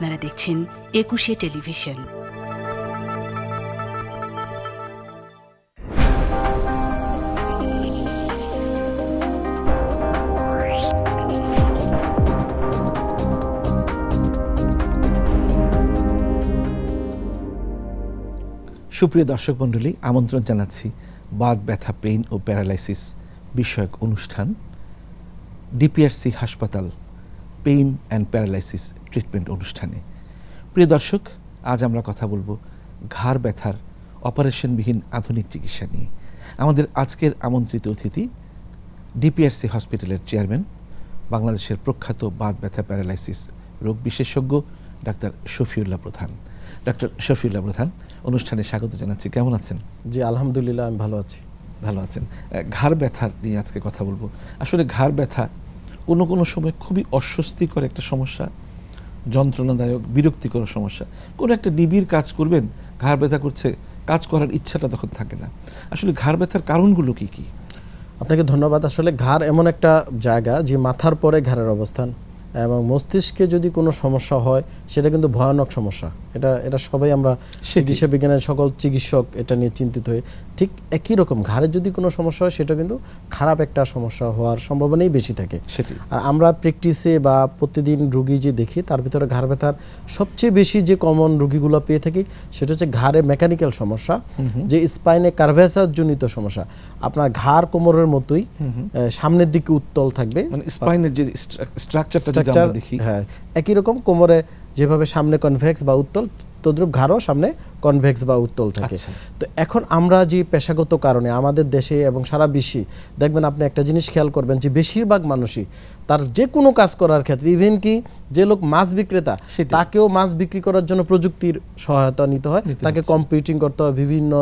আপনারা দেখছেন একুশে টেলিভিশন। সুপ্রিয় দর্শক মণ্ডলী, আমন্ত্রণ জানাচ্ছি বাদ ব্যথা, পেইন ও প্যারালাইসিস বিষয়ক অনুষ্ঠান, ডিপিআরসি হাসপাতাল পেইন অ্যান্ড প্যারালাইসিস ট্রিটমেন্ট অনুষ্ঠানে। প্রিয় দর্শক আজ আমরা কথা বলব ঘাড় ব্যথার অপারেশনবিহীন আধুনিক চিকিৎসা নিয়ে। আমাদের আজকের আমন্ত্রিত অতিথি ডিপিআরসি হসপিটালের চেয়ারম্যান বাংলাদেশের প্রখ্যাত বাদ ব্যথা প্যারালাইসিস রোগ বিশেষজ্ঞ ডাক্তার শফিউল্লাহ প্রধান। ডাক্তার শফিউল্লাহ প্রধান অনুষ্ঠানে স্বাগত জানাচ্ছি। কেমন আছেন? জি আলহামদুলিল্লাহ আমি ভালো আছি। ভালো আছেন। ঘাড় ব্যথার নিয়ে আজকে কথা বলব। আসলে ঘাড় ব্যথা কোনো কোনো সময় খুবই অস্বস্তিকর একটা সমস্যা, যন্ত্রণাদায়ক, বিরক্তিকর সমস্যা। কোনো একটা নিবিড় কাজ করবেন, ঘাড় ব্যথা করছে, কাজ করার ইচ্ছাটা তখন থাকে না। আসলে ঘাড় ব্যথার কারণগুলো কি কি? আপনাকে ধন্যবাদ। আসলে ঘাড় এমন একটা জায়গা যে মাথার পরে ঘাড়ের অবস্থান। এবং মস্তিষ্কে যদি কোনো সমস্যা হয় সেটা কিন্তু ভয়ানক সমস্যা। এটা এটা সবাই আমরা চিকিৎসা বিজ্ঞানের সকল চিকিৎসক এটা নিয়ে চিন্তিত হয়ে ঠিক একই রকম ঘাড়ের যদি কোনো সমস্যা হয় সেটা কিন্তু খারাপ একটা সমস্যা হওয়ার সম্ভাবনাই বেশি থাকে। আর আমরা প্র্যাকটিসে বা প্রতিদিন রুগী যে দেখি তার ভিতরে ঘাড় ব্যথার সবচেয়ে বেশি যে কমন রুগীগুলো পেয়ে থাকি সেটা হচ্ছে ঘাড়ে মেকানিক্যাল সমস্যা যে স্পাইনে কার্ভেসার জনিত সমস্যা। আপনার ঘাড় কোমরের মতোই সামনের দিকে উত্তল থাকবে। মানে স্পাইনের যে স্ট্রাকচারটা স্ট্রাকচার হ্যাঁ একই রকম কোমরে যেভাবে সামনে কনভেক্স বা উত্তল তদ্রুপ ঘাড়ও সামনে কনভেক্স বা উত্তল থাকে। আচ্ছা। তো এখন আমরা যে পেশাগত কারণে আমাদের দেশে এবং সারা বিশ্বে দেখবেন আপনি একটা জিনিস খেয়াল করবেন যে বেশিরভাগ মানুষই তার যে কোনো কাজ করার ক্ষেত্রে ইভেন কি যে লোক মাছ বিক্রেতা। তাকেও মাছ বিক্রি করার জন্য প্রযুক্তির সহায়তা নিতে হয়। তাকে কম্পিউটিং করতে হয় বিভিন্ন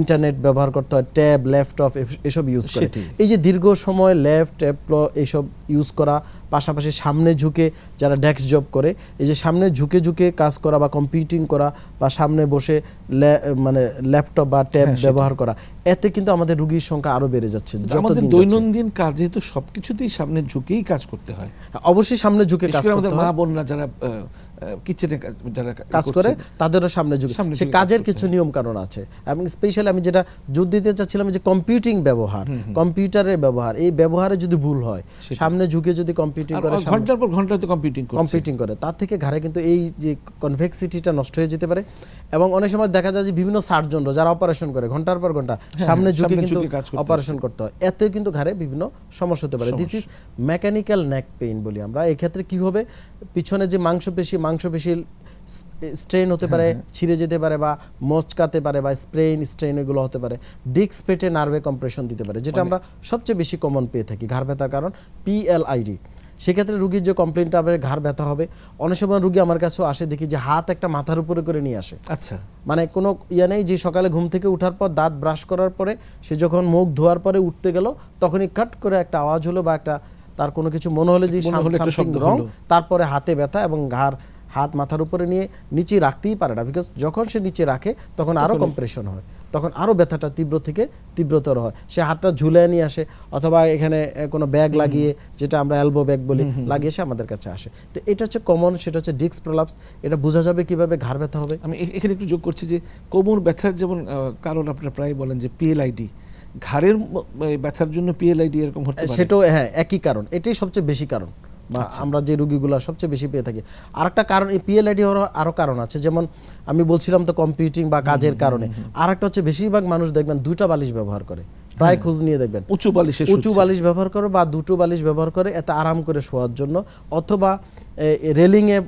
ইন্টারনেট ব্যবহার করতে হয় ট্যাব ল্যাপটপ এসব ইউজ করে। এই যে দীর্ঘ সময় ল্যাব ট্যাব এইসব ইউজ করা পাশাপাশি সামনে ঝুঁকে যারা ডেস্ক জব করে এই যে সামনে ঝুঁকে ঝুঁকে কাজ করা বা কম্পিউটিং করা বা সামনে বসে মানে ল্যাপটপ বা ট্যাব হ্যাঁ, ব্যবহার করা এতে কিন্তু আমাদের রুগীর সংখ্যা আরও বেড়ে যাচ্ছে আমাদের দৈনন্দিন কাজে তো সবকিছুতেই সামনে ঝুঁকেই কাজ করতে হয়। অবশ্যই সামনে ঝুঁকে কাজ করে আমাদের মা বোনরা যারা কিচেনে যারা কাজ করে তাদেরও সামনে ঝুঁকে। সে কাজের কিছু নিয়ম কারণ আছে। এবং স্পেশালি আমি যেটা জোর দিতে চাচ্ছিলাম যে কম্পিউটিং ব্যবহার কম্পিউটারের ব্যবহার এই ব্যবহারে যদি ভুল হয় সামনে ঝুঁকে যদি কম্পিউটিং করে ঘণ্টার পর ঘণ্টা তো কম্পিউটিং করছে। কম্পিউটিং করে। তার থেকে ঘাড়ে কিন্তু এই যে কনভেক্সিটিটা নষ্ট হয়ে যেতে পারে। এবং অনেক সময় দেখা যায় যে বিভিন্ন সার্জনরা যারা অপারেশন করে ঘণ্টার পর ঘণ্টা সামনে ঝুঁকে কিন্তু ঝুঁকে করতে অপারেশন করতে হয়। এতে কিন্তু ঘাড়ে বিভিন্ন সমস্যা হতে পারে। This is mechanical neck pain বলি আমরা। এই ক্ষেত্রে কি হবে? পিছনে যে মাংসপেশি মাংসপেশির স্ট্রেন হতে পারে ছিঁড়ে যেতে পারে বা মচকাতে পারে বা স্প্রেন স্ট্রেন এগুলো হতে পারে। ডিস্ক পেটে নার্ভে কম্প্রেশন দিতে পারে যেটা আমরা সবচেয়ে বেশি কমন পেয়ে থাকি ঘাড় ব্যথার কারণ। পিএলআইডি সেক্ষেত্রে রুগীর যে কমপ্লেনটা হবে ঘাড় ব্যথা হবে অনেক সময় রুগী আমার কাছেও আসে দেখি যে হাত একটা মাথার উপরে করে নিয়ে আসে। আচ্ছা। মানে কোনো ইয়ে নেই যে সকালে ঘুম থেকে ওঠার পর দাঁত ব্রাশ করার পরে সে যখন মুখ ধোয়ার পরে উঠতে গেল তখনই কাট করে একটা আওয়াজ হলো বা একটা তার কোনো কিছু মনে হলে যে সামথিং রং হলো। তারপরে হাতে ব্যথা এবং ঘাড় হাত মাথার উপরে নিয়ে নিচে রাখতেই পারে না। বিকজ যখন সে নিচে রাখে তখন আরও কম্প্রেশন হয়। তখন আরও ব্যথাটা তীব্র থেকে তীব্রতর হয়। সে হাতটা ঝুলে নিয়ে আসে অথবা এখানে কোনো ব্যাগ লাগিয়ে যেটা আমরা অ্যালবো ব্যাগ বলি লাগিয়ে সে আমাদের কাছে আসে। তো এটা হচ্ছে কমন সেটা হচ্ছে ডিস্ক প্রলাপস এটা বোঝা যাবে কীভাবে ঘাড় ব্যথা হবে। আমি এখানে একটু যোগ করছি যে কোমর ব্যথার যেমন কারণ আপনারা প্রায় বলেন যে পিএলআইডি ঘাড়ের ব্যথার জন্য পিএলআইডি এরকম হতে পারে? সেটাও হ্যাঁ একই কারণ। এটাই সবচেয়ে বেশি কারণ। আমরা যে রুগীগুলো সবচেয়ে বেশি পেয়ে থাকি। আরেকটা কারণ এই পিএলআইডি হওয়ার আরও কারণ আছে। যেমন আমি বলছিলাম তো কম্পিউটিং বা কাজের কারণে। আরেকটা হচ্ছে বেশিরভাগ মানুষ দেখবেন দুইটা বালিশ ব্যবহার করে। প্রায় খোঁজ নিয়ে দেখবেন। উঁচু বালিশে উঁচু বালিশ ব্যবহার করে বা দুটো বালিশ ব্যবহার করে এতে আরাম করে শোয়ার জন্য। অথবা রেলিংয়ে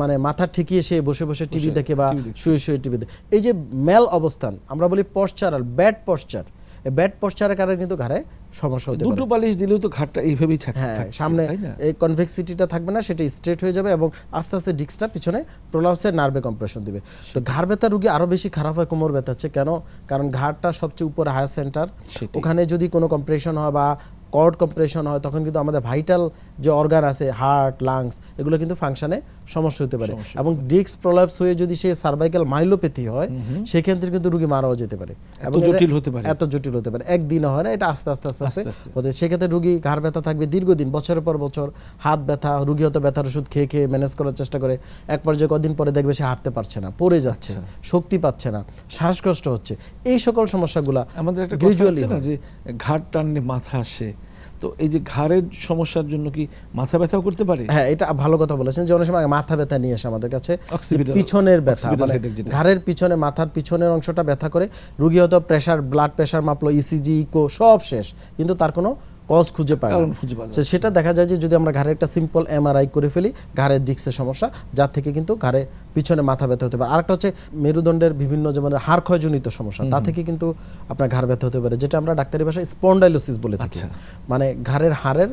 মানে মাথা ঠেকিয়ে সে বসে বসে টিভি দেখে বা শুয়ে শুয়ে টিভি দেখে এই যে মেল অবস্থান আমরা বলি পশ্চারাল ব্যাড পশ্চার। ব্যাড পশ্চারের কারণে কিন্তু ঘাড়ে সমস্যা হতে দুটো বালিশ দিলেও তো ঘাটটা এইভাবেই থাকে হ্যাঁ সামনে? এই কনভেক্সিটিটা থাকবে না সেটা স্ট্রেট হয়ে যাবে এবং আস্তে আস্তে ডিস্কটা পিছনে প্রোলাউসের নার্ভে কম্প্রেশন দিবে। তো ঘাড় ব্যথা রুগী আরও বেশি খারাপ হয় কোমর ব্যথা হচ্ছে। কেন? কারণ ঘাড়টা সবচেয়ে উপরে হায়ার সেন্টার। ওখানে যদি কোনো কম্প্রেশন হয় বা কর্ড কম্প্রেশন হয় তখন কিন্তু আমাদের ভাইটাল যে অর্গান আছে হার্ট লাংস এগুলো কিন্তু ফাংশনে সমস্যা হতে পারে। এবং ডিস্ক প্রলাপস হয়ে যদি সে সার্ভাইকাল মাইলোপ্যাথি হয় সেক্ষেত্রে কিন্তু রোগী মারাও যেতে পারে। এবং জটিল হতে পারে। এত জটিল হতে পারে। একদিনে হয় না এটা আস্তে আস্তে আস্তে আস্তে। হতে সেক্ষেত্রে রুগী ঘাড় ব্যথা থাকবে দীর্ঘদিন বছরের পর বছর হাত ব্যথা রুগী হয়তো ব্যথার ওষুধ খেয়ে খেয়ে ম্যানেজ করার চেষ্টা করে এক পর্যায়ে কদিন পরে দেখবে সে হাঁটতে পারছে না পড়ে যাচ্ছে আচ্ছা। শক্তি পাচ্ছে না শ্বাসকষ্ট হচ্ছে এই সকল সমস্যাগুলা আমাদের একটা gradually না যে ঘাড় টানলে মাথা আসে তো এই যে ঘাড়ের সমস্যার জন্য কি মাথা ব্যথাও করতে পারে? হ্যাঁ এটা ভালো কথা বলেছেন যে অনেক সময় মাথা ব্যথা নিয়ে আসে আমাদের কাছে। পিছনের ব্যথা মানে ঘাড়ের পিছনে মাথার পিছনের অংশটা ব্যথা করে। রুগী হয়তো প্রেশার ব্লাড প্রেশার মাপলো ইসিজি ইকো সব শেষ। কিন্তু তার কোনো কজ খুঁজে পায় না। সেটা দেখা যায় যে যদি আমরা ঘাড়ে একটা সিম্পল এমআরআই করে ফেলি ঘাড়ের ডিস্কের সমস্যা যার থেকে কিন্তু ঘাড়ে পিছনে মাথা ব্যথা হতে পারে। আরেকটা হচ্ছে মেরুদণ্ডের বিভিন্ন যেমন হাড় ক্ষয়জনিত সমস্যা তা থেকে কিন্তু আপনার ঘাড় ব্যথা হতে পারে যেটা আমরা ডাক্তারি ভাষায় স্পন্ডাইলোসিস বলে থাকি। আচ্ছা। মানে ঘাড়ের হাড়ের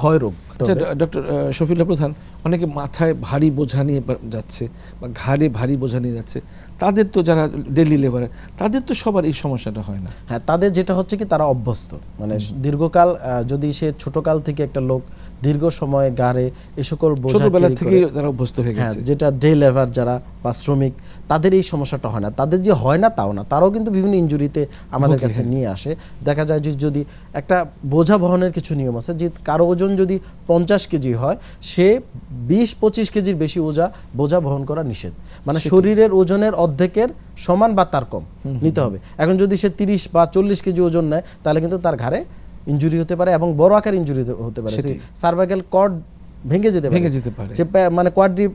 ক্ষয় রোগ। আচ্ছা ডক্টর শফিউল্লাহ প্রধান অনেকে মাথায় ভারী বোঝা নিয়ে যাচ্ছে বা ঘাড়ে ভারী বোঝা নিয়ে যাচ্ছে তাদের তো যারা ডেলি লেবারে তাদের তো সবার এই সমস্যাটা হয় না। হ্যাঁ তাদের যেটা হচ্ছে কি তারা অভ্যস্ত। মানে দীর্ঘকাল যদি সে ছোটকাল থেকে একটা লোক দীর্ঘ সময় গাড়ে এ সকল ছোটবেলা থেকে করে, অভ্যস্ত হয়ে গেছে। যেটা ডে লেবার যারা বা শ্রমিক তাদের এই সমস্যাটা হয় না। তাদের যে হয় না তাও না তারাও কিন্তু বিভিন্ন ইঞ্জুরিতে আমাদের কাছে হ্যাঁ। নিয়ে আসে। দেখা যায় যে যদি একটা বোঝা বহনের কিছু নিয়ম আছে যে কারও ওজন যদি পঞ্চাশ কেজি হয় সে বিশ পঁচিশ কেজির বেশি ওজা বোঝা বহন করা নিষেধ। মানে শরীরের ওজনের অর্ধেকের সমান বা তার কম নিতে হবে। এখন যদি সে তিরিশ বা চল্লিশ কেজি ওজন নেয় তাহলে কিন্তু তার ঘাড়ে ইনজুরি হতে পারে এবং বড় আকার ইনজুরি হতে পারে। সার্ভাইকাল কর্ড ভেঙে যেতে ভেঙে যেতে পারে। যে মানে কোয়াড্রি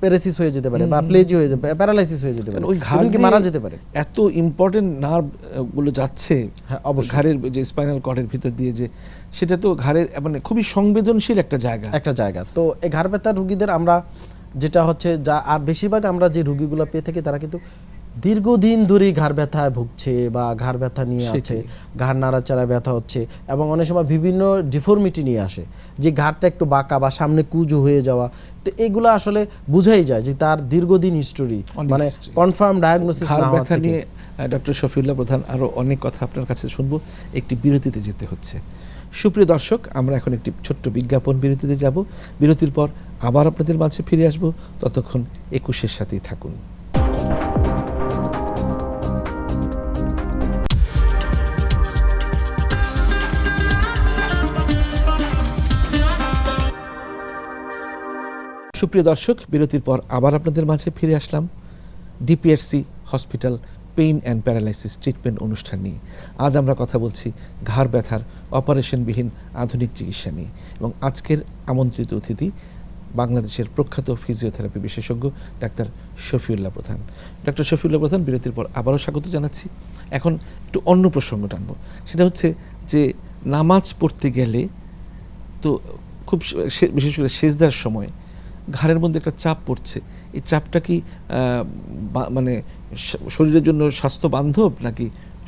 প্যারাসিস হয়ে যেতে পারে বা প্লেজি হয়ে যেতে পারে প্যারালাইসিস হয়ে যেতে পারে। ওই ঘাড় দিয়ে মারা যেতে পারে? এত ইম্পর্টেন্ট নার্ভগুলো যাচ্ছে হ্যাঁ, অবশ্যই। ঘাড়ের যে স্পাইনাল কর্ডের ভিতর দিয়ে যে সেটা তো ঘাড়ের মানে খুবই সংবেদনশীল একটা জায়গা। একটা জায়গা। তো এই ঘাড় ব্যথার রুগীদের আমরা যেটা হচ্ছে যা আর বেশিরভাগ আমরা যে রুগীগুলো পেয়ে থাকি তারা কিন্তু দীর্ঘদিন ধরেই ঘাড় ব্যথায় ভুগছে বা ঘাড় ব্যথা নিয়ে আছে ঘাড় নাড়াচাড়ায় ব্যথা হচ্ছে এবং অনেক সময় বিভিন্ন ডিফর্মিটি নিয়ে আসে যে ঘাড়টা একটু বাঁকা বা সামনে কুজো হয়ে যাওয়া। তো এগুলো আসলে বুঝাই যায় যে তার দীর্ঘদিন হিস্টোরি মানে কনফার্ম ডায়াগনোসিস ঘাড় না ব্যথা নিয়ে ডক্টর শফিউল্লাহ প্রধান আরও অনেক কথা আপনার কাছে শুনব। একটি বিরতিতে যেতে হচ্ছে। সুপ্রিয় দর্শক আমরা এখন একটি ছোট্ট বিজ্ঞাপন বিরতিতে যাব। বিরতির পর আবার আপনাদের মাঝে ফিরে আসব। ততক্ষণ একুশের সাথেই থাকুন। সুপ্রিয় দর্শক, বিরতির পর আবার আপনাদের মাঝে ফিরে আসলাম। DPRC hospital pain and paralysis treatment অনুষ্ঠান নিয়ে। আজ আমরা কথা বলছি ঘাড় ব্যথার অপারেশনবিহীন আধুনিক চিকিৎসা নিয়ে এবং আজকের আমন্ত্রিত অতিথি বাংলাদেশের প্রখ্যাত ফিজিওথেরাপি বিশেষজ্ঞ ডাক্তার শফিউল্লাহ প্রধান। ডাক্তার শফিউল্লাহ প্রধান, বিরতির পর আবারও স্বাগত জানাচ্ছি। এখন একটু অন্য প্রসঙ্গ টানবো। সেটা হচ্ছে যে নামাজ পড়তে গেলে তো খুব বিশেষ করে সেজদার সময় ঘাড়ের মধ্যে একটা চাপ পড়ছে। এই চাপটা কি মানে শরীরের জন্য স্বাস্থ্য বান্ধব নাকি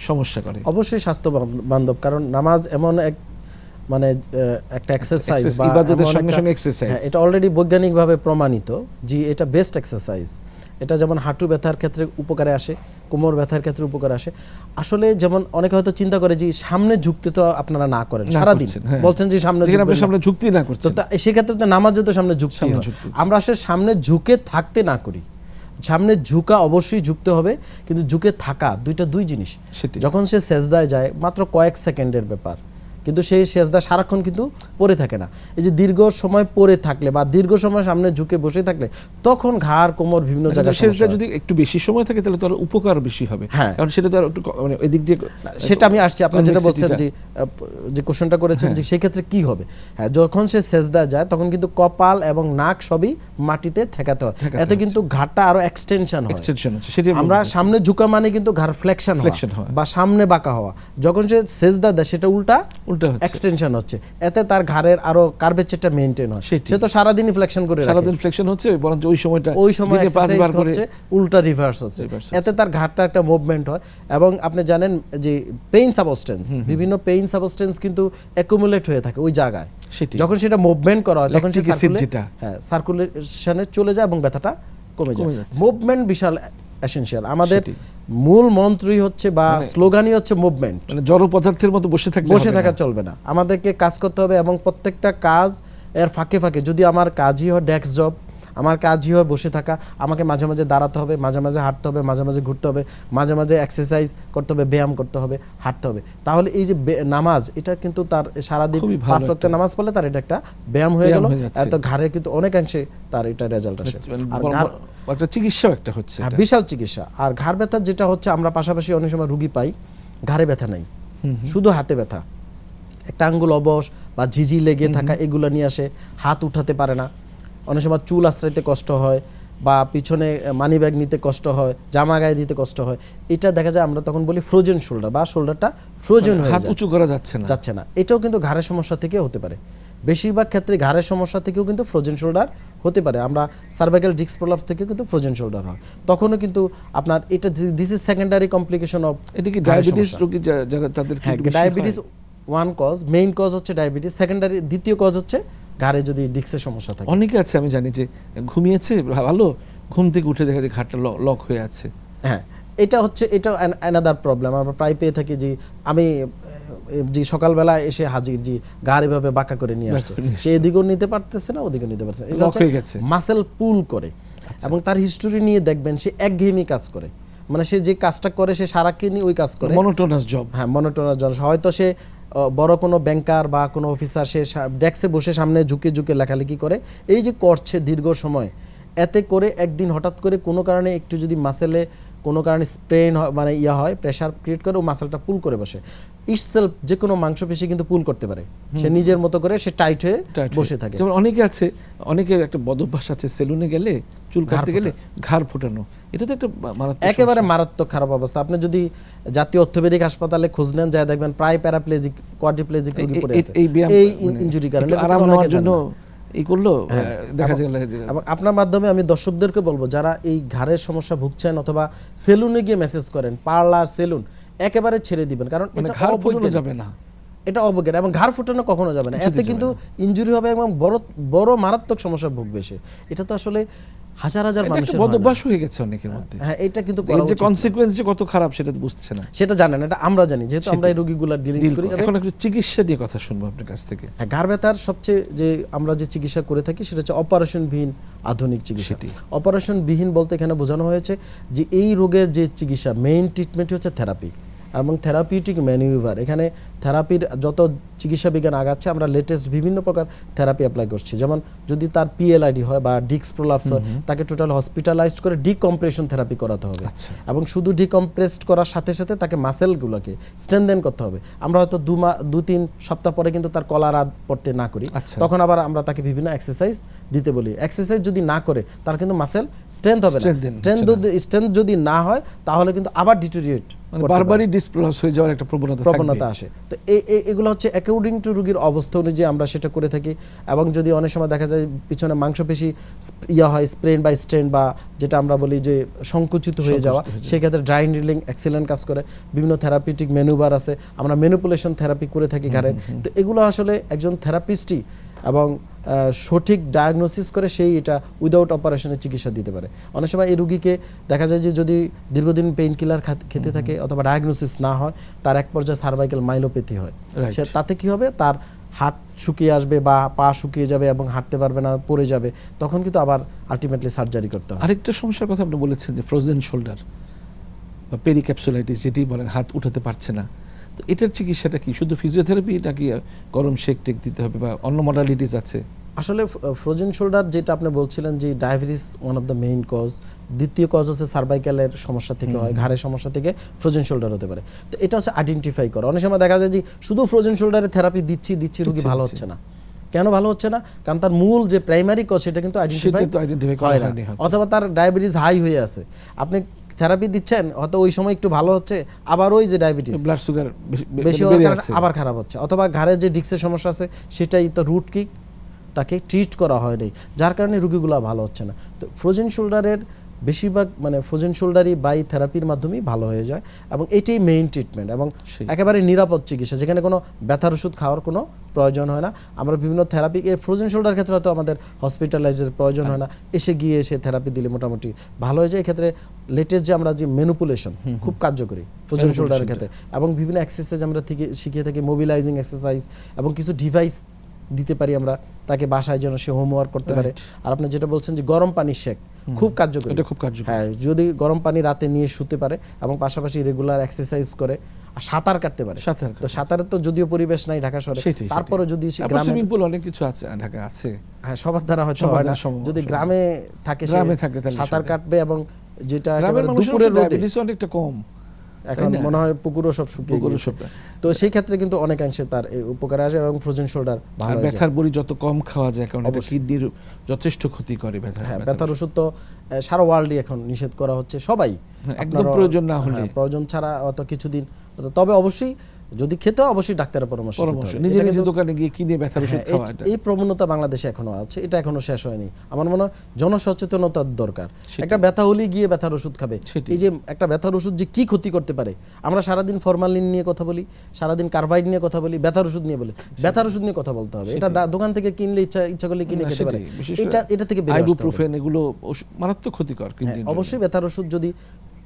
সমস্যা করে? অবশ্যই স্বাস্থ্য বান্ধব কারণ নামাজ এমন এক মানে একটা এক্সারসাইজ ইবাদতের সঙ্গে সঙ্গে এক্সারসাইজ এটা অলরেডি বৈজ্ঞানিকভাবে প্রমাণিত যে এটা বেস্ট এক্সারসাইজ এটা যেমন হাঁটু ব্যথার ক্ষেত্রে উপকারে আসে কোমর ব্যথার ক্ষেত্রে উপকারে আসে। আসলে যেমন অনেকে হয়তো চিন্তা করে যে সামনে ঝুঁকতে তো আপনারা না করেন সারাদিন হ্যাঁ। বলছেন যে সামনে। সামনে ঝুঁকতে না করছেন। তা- সেক্ষেত্রে তো নামাজে তো সামনে ঝুঁকতে আমরা আসলে সামনে ঝুঁকে থাকতে না করি। সামনে ঝুঁকা অবশ্যই ঝুঁকতে হবে কিন্তু ঝুঁকে থাকা দুইটা দুই জিনিস। যখন সে সেজদায় যায় মাত্র কয়েক সেকেন্ডের ব্যাপার। কিন্তু সেই সেজদা সারাক্ষণ কিন্তু পড়ে থাকে না। এই যে দীর্ঘ সময় পড়ে থাকলে বা দীর্ঘ সময় সামনে ঝুঁকে বসে থাকলে তখন ঘাড় কোমর বিভিন্ন জায়গায় সেজদা যদি একটু বেশি সময় থাকে তাহলে তো আর উপকার বেশি হবে। হ্যাঁ। কারণ সেটা তো আর একটু মানে ওই দিক দিয়ে সেটা আমি আসছি। আপনি যেটা বলছেন যে যে কোশ্চেনটা করেছেন যে সেই ক্ষেত্রে কি হবে? হ্যাঁ যখন সে সেজদা যায় তখন কিন্তু কপাল এবং নাক সবই মাটিতে ঠেকাতে হয়। এতে কিন্তু ঘাটটা আরও এক্সটেনশন হয়। Extension হচ্ছে সেটাই আমরা সামনে ঝুঁকা মানে কিন্তু ঘাড় ফ্লেকশন হওয়া। বা সামনে বাঁকা হওয়া। যখন সে সেজদা দেয় সেটা উল্টা উল্টা হচ্ছে। এক্সটেনশন হচ্ছে। এতে তার ঘাড়ের আরও কার্ভেচারটা মেনটেন হয়। সে তো সারাদিনই ফ্লেকশন করে রাখে। সারাদিন ফ্লেকশন হচ্ছে বরঞ্চ ওই সময়টা ওই সময় দিনে পাঁচবার করে উল্টা রিভার্স হচ্ছে। এতে তার ঘাটটা একটা মুভমেন্ট হয়। এবং আপনি জানেন যে পেইন সাবস্টেন্স বিভিন্ন পেইন সাবস্টেন্স কিন্তু অ্যাকুমুলেট হয়ে থাকে ওই জায়গায়। যখন সেটা মুভমেন্ট করা হয় তখন সে Lactic acid সার্কুলে যেটা। হ্যাঁ সার্কুলেশনে চলে যায় এবং ব্যথাটা কমে যায়। মুভমেন্ট বিশাল এসেনশিয়াল আমাদের মূল মন্ত্রই হচ্ছে বা স্লোগানই হচ্ছে মুভমেন্ট মানে জড় পদার্থের মতো বসে থাকলে বসে থাকা চলবে না। আমাদেরকে কাজ করতে হবে এবং প্রত্যেকটা কাজ এর ফাঁকে ফাঁকে। যদি আমার কাজই হয় ডেস্ক জব আমার কাজই হয় বসে থাকা। আমাকে মাঝে মাঝে দাঁড়াতে হবে মাঝে মাঝে হাঁটতে হবে মাঝে মাঝে ঘুরতে হবে মাঝে মাঝে এক্সারসাইজ করতে হবে ব্যায়াম করতে হবে হাঁটতে হবে। তাহলে এই যে নামাজ এটা কিন্তু তার সারাদিন পাঁচ ওয়াক্ত নামাজ পড়লে তার এটা একটা ব্যায়াম হয়ে গেল। এত ঘাড়ে কিন্তু অনেকাংশে তার এটা রেজাল্ট আসে। মানে আর একটা চিকিৎসাও একটা হচ্ছে হ্যাঁ, বিশাল চিকিৎসা। আর ঘাড় ব্যথার যেটা হচ্ছে আমরা পাশাপাশি অনেক সময় রুগী পাই ঘাড়ে ব্যথা নাই। শুধু হাতে ব্যথা। একটা আঙ্গুল অবশ বা ঝিঝি লেগে থাকা এগুলো নিয়ে আসে হাত উঠাতে পারে না। অনেক সময় চুল আশ্রাইতে কষ্ট হয় বা পিছনে মানি ব্যাগ নিতে কষ্ট হয় জামা গায়ে দিতে কষ্ট হয়। এটা দেখা যায় আমরা তখন বলি ফ্রোজেন শোল্ডার বা শোল্ডারটা ফ্রোজেন হয়ে হাত উঁচু করা যাচ্ছে না। যাচ্ছে না। এটাও কিন্তু ঘাড়ের সমস্যা থেকে হতে পারে। বেশিরভাগ ক্ষেত্রে ঘাড়ের সমস্যা থেকেও কিন্তু ফ্রোজেন শোল্ডার হতে পারে। আমরা সার্ভাইকাল ডিস্ক প্রলাপস থেকে কিন্তু ফ্রোজেন শোল্ডার হয়। তখনও কিন্তু আপনার এটা this is secondary complication of এটা কি ডায়াবেটিস রোগী যারা তাদের diabetes one cause main cause হচ্ছে ডায়াবেটিস সেকেন্ডারি দ্বিতীয় কজ হচ্ছে ঘাড়ে যদি ডিস্কের সমস্যা থাকে। অনেকে আছে আমি জানি যে ঘুমিয়েছে ভালো ঘুম থেকে উঠে দেখা যায় ঘাটটা লক হয়ে আছে। হ্যাঁ এটা হচ্ছে এটা অ্যানাদার প্রবলেম আমরা প্রায় পেয়ে থাকি যে আমি যে সকালবেলা এসে হাজির যে গাড়ি এভাবে বাঁকা করে নিয়ে আসছে সে এদিকেও নিতে পারতেছে না ওদিকেও নিতে পারছে এটা হচ্ছে। আচ্ছা। মাসেল পুল করে। এবং তার হিস্টোরি নিয়ে দেখবেন সে একঘেয়েমি কাজ করে। মানে সে যে কাজটা করে সে সারাক্ষণই ওই কাজ করে। মনোটোনাস জব হ্যাঁ মনোটনার জব হয়তো সে বড় কোনো ব্যাংকার বা কোনো অফিসার সে ডেস্কে বসে সামনে ঝুঁকে ঝুঁকে লেখালেখি করে, এই যে করছে দীর্ঘ সময়, এতে করে একদিন হঠাৎ করে কোনো কারণে একটু যদি মাসেলে কোনো কারণে স্প্রেন মানে ইয়া হয় প্রেশার ক্রিয়েট করে ও মাসেলটা পুল করে বসে। ইটসেলফ যে কোনো মাংসপেশি কিন্তু পুল করতে পারে। সে নিজের মতো করে সে টাইট হয়ে বসে থাকে। যেমন অনেকে আছে অনেকের একটা বদভ্যাস আছে সেলুনে গেলে চুল কাটতে গেলে ঘাড় ফোটানো। এটা তো একটা মারাত্মক একেবারে মারাত্মক খারাপ অবস্থা। আপনি যদি জাতীয় অর্থোপেডিক হাসপাতালে খোঁজ নেন যা দেখবেন প্রায় প্যারাপ্লেজিক কোয়াড্রিপ্লেজিক রোগী পড়ে আছে। এই ইনজুরি কারণে আরাম অনেকে নেওয়ার জন্য এই করল হ্যাঁ, দেখা এবং আপনার মাধ্যমে আমি দর্শকদেরকে বলব যারা এই ঘাড়ের সমস্যা ভুগছেন অথবা সেলুনে গিয়ে মেসেজ করেন পার্লার সেলুন একেবারে ছেড়ে দিবেন। কারণ মানে এটা ঘাড় ফোটানো যাবে না। এটা অবজ্ঞান এবং ঘাড় ফুটানো কখনো যাবে না। এতে কিন্তু ইনজুরি হবে এবং বড় বড় মারাত্মক সমস্যা ভুগবে সে। এটা তো আসলে হাজার হাজার মানুষের। বদভ্যাস হয়ে গেছে অনেকের মধ্যে। হ্যাঁ এটা কিন্তু যে। কনসিকুয়েন্স যে কত খারাপ সেটা তো বুঝতেছে না। সেটা জানেন এটা আমরা জানি যেহেতু আমরা এই রোগীগুলা ডিলিং করি এখন একটু চিকিৎসা নিয়ে কথা শুনব আপনার কাছ থেকে। হ্যাঁ ঘাড় ব্যথার সবচেয়ে যে আমরা যে চিকিৎসা করে থাকি সেটা হচ্ছে অপারেশন বিহীন আধুনিক চিকিৎসা। অপারেশন বিহীন বলতে এখানে বোঝানো হয়েছে যে এই রোগের যে চিকিৎসা মেইন ট্রিটমেন্ট হচ্ছে থেরাপি এবং থেরাপিউটিক ম্যানিউভার। এখানে থেরাপির যত চিকিৎসা বিজ্ঞান আগাচ্ছে আমরা লেটেস্ট বিভিন্ন প্রকার থেরাপি অ্যাপ্লাই করছি। যেমন যদি তার পিএলআইডি হয় বা ডিক্স প্রলাপস হয় তাকে টোটাল হসপিটালাইজড করে ডিকম্প্রেশন থেরাপি করাতে হবে। আচ্ছা। এবং শুধু ডিকম্প্রেসড করার সাথে সাথে তাকে মাসেলগুলোকে স্ট্রেনদেন করতে হবে। আমরা হয়তো দু মা দু তিন সপ্তাহ পরে কিন্তু তার কলার রাত পড়তে না করি। আচ্ছা। তখন আবার আমরা তাকে বিভিন্ন এক্সারসাইজ দিতে বলি। এক্সারসাইজ যদি না করে তার কিন্তু মাসেল স্ট্রেংথ হবে না। স্ট্রেংথ স্ট্রেংথ যদি না হয় তাহলে কিন্তু আবার ডিটোরিয়েট মানে বারবারই ডিসপ্লাস হয়ে যাওয়ার একটা প্রবণতা প্রবণতা আসে। তো এই এগুলো হচ্ছে অ্যাকর্ডিং টু রুগীর অবস্থা অনুযায়ী আমরা সেটা করে থাকি। এবং যদি অনেক সময় দেখা যায় পিছনে মাংসপেশি স্প- ইয়া হয় স্প্রেন বা স্ট্রেন বা যেটা আমরা বলি যে সংকুচিত হয়ে যাওয়া সেক্ষেত্রে ড্রাই নিডলিং এক্সেলেন্ট কাজ করে। বিভিন্ন থেরাপিউটিক মেনুবার আছে। আমরা মেনুপুলেশন থেরাপি করে থাকি ঘাড়ের তো এগুলো আসলে একজন থেরাপিস্টই এবং সঠিক ডায়াগনোসিস করে সেই এটা উইদাউট অপারেশনের চিকিৎসা দিতে পারে। অনেক সময় এই রুগীকে দেখা যায় যে যদি দীর্ঘদিন পেইন কিলার খেতে থাকে অথবা ডায়াগনোসিস না হয় তার এক পর্যায়ে সার্ভাইকেল মাইলোপ্যাথি হয়। সে তাতে কি হবে? তার হাত শুকিয়ে আসবে বা পা শুকিয়ে যাবে এবং হাঁটতে পারবে না পড়ে যাবে তখন কিন্তু আবার আলটিমেটলি সার্জারি করতে হবে আরেকটা সমস্যার কথা আপনি বলেছেন যে ফ্রোজেন শোল্ডার বা পেরিক্যাপসুলাইটিস যেটি বলেন হাত উঠাতে পারছে না। তো এটার চিকিৎসাটা কি? শুধু ফিজিওথেরাপি নাকি গরম শেক টেক দিতে হবে বা অন্য মডালিটিস আছে? আসলে ফ্রোজেন শোল্ডার যেটা আপনি বলছিলেন যে diabetes one of the main cause দ্বিতীয় কজ হচ্ছে সার্ভাইকালের সমস্যা থেকে হয় ঘাড়ের সমস্যা থেকে ফ্রোজেন শোল্ডার হতে পারে। তো এটা হচ্ছে আইডেন্টিফাই করা। অনেক সময় দেখা যায় যে শুধু ফ্রোজেন শোল্ডারে থেরাপি দিচ্ছি দিচ্ছি রুগী ভালো হচ্ছে না। কেন ভালো হচ্ছে না? কারণ তার মূল যে প্রাইমারি কজ সেটা কিন্তু আইডেন্টিফাই হয় না। অথবা তার ডায়াবেটিস হাই হয়ে আছে। আপনি থেরাপি দিচ্ছেন হয়তো ওই সময় একটু ভালো হচ্ছে আবার ওই যে ডায়াবেটিস ব্লাড সুগার বেশি হওয়ার কারণে আবার খারাপ হচ্ছে। অথবা ঘরে যে ডিক্সের সমস্যা আছে সেটাই তো রুট কি তাকে ট্রিট করা হয়নি। যার কারণে রুগীগুলো ভালো হচ্ছে না। তো ফ্রোজেন শোল্ডারের বেশিরভাগ মানে ফ্রোজেন শোল্ডারই বাই থেরাপির মাধ্যমেই ভালো হয়ে যায় এবং এটাই মেইন ট্রিটমেন্ট এবং একেবারে নিরাপদ চিকিৎসা যেখানে কোনো ব্যথার ওষুধ খাওয়ার কোনো প্রয়োজন হয় না। আমরা বিভিন্ন থেরাপি এই ফ্রোজেন শোল্ডার ক্ষেত্রে হয়তো আমাদের হসপিটালাইজের প্রয়োজন হয় না। এসে গিয়ে এসে থেরাপি দিলে মোটামুটি ভালো হয়ে যায়। এক্ষেত্রে লেটেস্ট যে আমরা যে মেনুপুলেশন খুব কার্যকরী ফ্রোজেন শোল্ডারের ক্ষেত্রে এবং বিভিন্ন এক্সারসাইজ আমরা থেকে শিখিয়ে থাকি মোবিলাইজিং এক্সারসাইজ এবং কিছু ডিভাইস দিতে পারি আমরা তাকে বাসায় যেন সে হোমওয়ার্ক করতে পারে। আর আপনি যেটা বলছেন যে গরম পানি শেক খুব কার্যকরী। এটা খুব কার্যকর। হ্যাঁ যদি গরম পানি রাতে নিয়ে শুতে পারে এবং পাশাপাশি রেগুলার এক্সারসাইজ করে আর সাঁতার কাটতে পারে। সাঁতার তো সাঁতারের তো যদিও পরিবেশ নাই ঢাকা শহরে তারপরে যদি সে গ্রামে সুইমিং পুল অনেক কিছু আছে ঢাকা আছে। হ্যাঁ সবার দ্বারা হয়তো হয় না। যদি গ্রামে থাকে সে গ্রামে থাকে সাঁতার কাটবে এবং যেটা দুপুরের রোদে অনেকটা কম। এখন মনে হয় পুকুরও সব শুকিয়ে পুকুরও গিয়েছে। সব- তো সেই ক্ষেত্রে কিন্তু অনেকাংশে তার এই উপকারে আসে এবং ফ্রোজেন শোল্ডার আর ভালো ব্যথার বড়ি যত কম খাওয়া যায় কারণ এটা কিডনির যথেষ্ট ক্ষতি করে ব্যথা হ্যাঁ ব্যথার ওষুধ তো সারা ওয়ার্ল্ডই এখন নিষেধ করা হচ্ছে। সবাই হ্যাঁ, একদম প্রয়োজন না হলে। হ্যাঁ, প্রয়োজন ছাড়া অত কিছুদিন তবে অবশ্যই যদি খেতে অবশ্যই ডাক্তারের পরামর্শ পরামর্শ। নিজে নিজে দোকানে গিয়ে কিনে ব্যথার ওষুধ হ্যাঁ, খাওয়া এটা এই প্রবণতা বাংলাদেশে এখনও আছে এটা এখনও শেষ হয়নি। আমার মনে হয় জনসচেতনতার দরকার। একটা ব্যথা হলেই গিয়ে ব্যথার ওষুধ খাবে। এই যে একটা ব্যথার ওষুধ যে কি ক্ষতি করতে পারে? আমরা সারাদিন ফরমালিন নিয়ে কথা বলি সারাদিন কার্বাইড নিয়ে কথা বলি ব্যথার ওষুধ নিয়ে বলি। ব্যথার ওষুধ নিয়ে কথা বলতে হবে। এটা দোকান থেকে কিনলে ইচ্ছা ইচ্ছা করলে কিনে খেতে পারে। এটা এটা থেকে বেরিয়ে আইবুপ্রোফেন এগুলো মারাত্মক ক্ষতিকর হ্যাঁ। অবশ্যই ব্যথার ওষুধ যদি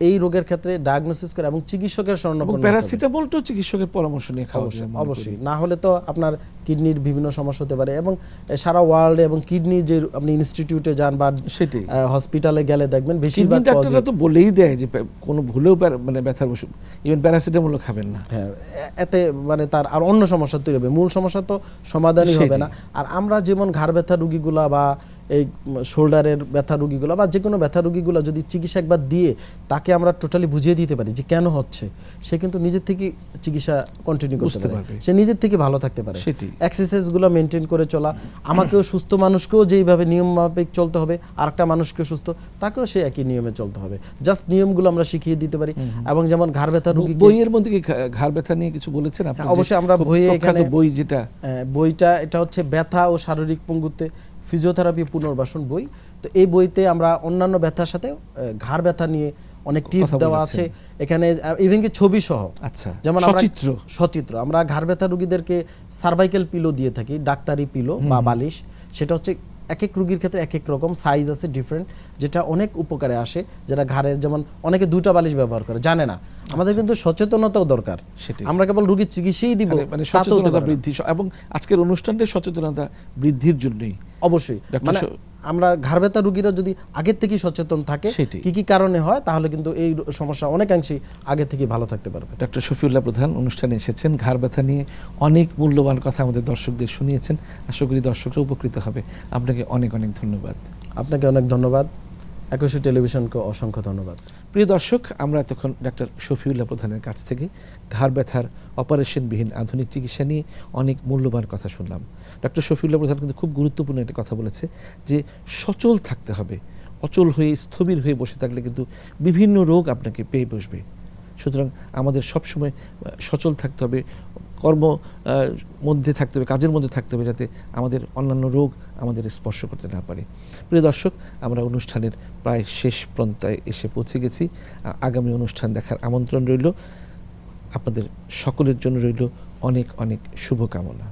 এই রোগের ক্ষেত্রে ডায়াগনোসিস করে এবং চিকিৎসকের হতে হবে। প্যারাসিটামলটাও চিকিৎসকের পরামর্শ নিয়ে খাওয়া অবশ্যই না হলে তো আপনার কিডনির বিভিন্ন সমস্যা হতে পারে এবং সারা ওয়ার্ল্ডে এবং কিডনি যে আপনি ইনস্টিটিউটে যান বা সেটাই। হসপিটালে গেলে দেখবেন বেশিরভাগ ডাক্তাররা তো বলেই দেয় যে কোনো ভুলেও মানে ব্যথার ওষুধ ইভেন প্যারাসিটামলও খাবেন না। হ্যাঁ এতে মানে তার আর অন্য সমস্যা তৈরি হবে। মূল সমস্যা তো সমাধানই হবে না। আর আমরা যেমন ঘাড় ব্যথা রুগীগুলা বা এই শোল্ডারের ব্যথা রুগীগুলা বা যে কোনো ব্যথা রুগীগুলা যদি চিকিৎসা একবার দিয়ে তাকে আমরা টোটালি বুঝিয়ে দিতে পারি যে কেন হচ্ছে সে কিন্তু নিজের থেকে চিকিৎসা কন্টিনিউ করতে পারে। পারবে। সে নিজের থেকে ভালো থাকতে পারে। সেটাই। এক্সারসাইজগুলো মেনটেন করে চলা আমাকেও সুস্থ মানুষকেও যেইভাবে নিয়ম মাফিক চলতে হবে আর একটা মানুষকে সুস্থ তাকেও সে একই নিয়মে চলতে হবে। জাস্ট নিয়মগুলো আমরা শিখিয়ে দিতে পারি এবং যেমন ঘাড় ব্যথা রুগী বইয়ের মধ্যে কি ঘাড় ব্যথা নিয়ে কিছু বলেছেন আপনি? হ্যাঁ, অবশ্যই আমরা বইয়ে এখানে- বই যেটা। বইটা এটা হচ্ছে ব্যথা ও শারীরিক পঙ্গুতে ফিজিওথেরাপি পুনর্বাসন বই। তো এই বইতে আমরা অন্যান্য ব্যথার সাথে ঘাড় ব্যথা নিয়ে অনেক টিপস দেওয়া আছে। এখানে ইভেন কি ছবি সহ। আচ্ছা যেমন আমরা সচিত্র। সচিত্র। আমরা ঘাড় ব্যথা রোগীদেরকে সার্ভাইকেল পিলো দিয়ে থাকি ডাক্তারি পিলো বা বালিশ। সেটা হচ্ছে এক এক রুগীর ক্ষেত্রে এক এক রকম সাইজ আছে ডিফারেন্ট যেটা অনেক উপকারে আসে। যেটা ঘাড়ের যেমন অনেকে দুটা বালিশ ব্যবহার করে জানে না। আমাদের কিন্তু সচেতনতাও দরকার। সেটাই। আমরা কেবল রুগীর চিকিৎসাই দিব মানে- মানে সচেতনতা বৃদ্ধি এবং আজকের অনুষ্ঠানটা সচেতনতা বৃদ্ধির জন্যই। অবশ্যই। মানে আমরা ঘাড় ব্যথা রুগীরা যদি আগের থেকেই সচেতন থাকে। কি কি কারণে হয় তাহলে কিন্তু এই সমস্যা অনেকাংশেই আগে থেকে ভালো থাকতে পারবে। ডক্টর শফিউল্লাহ প্রধান অনুষ্ঠানে এসেছেন। ঘাড় ব্যথা নিয়ে অনেক মূল্যবান কথা আমাদের দর্শকদের শুনিয়েছেন। আশা করি দর্শকরা উপকৃত হবে। আপনাকে অনেক অনেক ধন্যবাদ। আপনাকে অনেক ধন্যবাদ। একুশে টেলিভিশনকে অসংখ্য ধন্যবাদ। প্রিয় দর্শক, আমরা এতক্ষণ ডাক্তার শফিউল্লাহ প্রধানের কাছ থেকে ঘাড় ব্যথার অপারেশনবিহীন আধুনিক চিকিৎসা নিয়ে অনেক মূল্যবান কথা শুনলাম। ডক্টর শফিউল্লাহ প্রধান কিন্তু খুব গুরুত্বপূর্ণ একটা কথা বলেছে যে, সচল থাকতে হবে। অচল হয়ে, স্থবির হয়ে বসে থাকলে কিন্তু বিভিন্ন রোগ আপনাকে পেয়ে বসবে। সুতরাং আমাদের সবসময় সচল থাকতে হবে। কর্ম মধ্যে থাকতে হবে, কাজের মধ্যে থাকতে হবে যাতে আমাদের অন্যান্য রোগ আমাদের স্পর্শ করতে না পারে। প্রিয় দর্শক, আমরা অনুষ্ঠানের প্রায় শেষ প্রান্তায় এসে পৌঁছে গেছি। আগামী অনুষ্ঠান দেখার আমন্ত্রণ রইল। আপনাদের সকলের জন্য রইল অনেক অনেক শুভকামনা।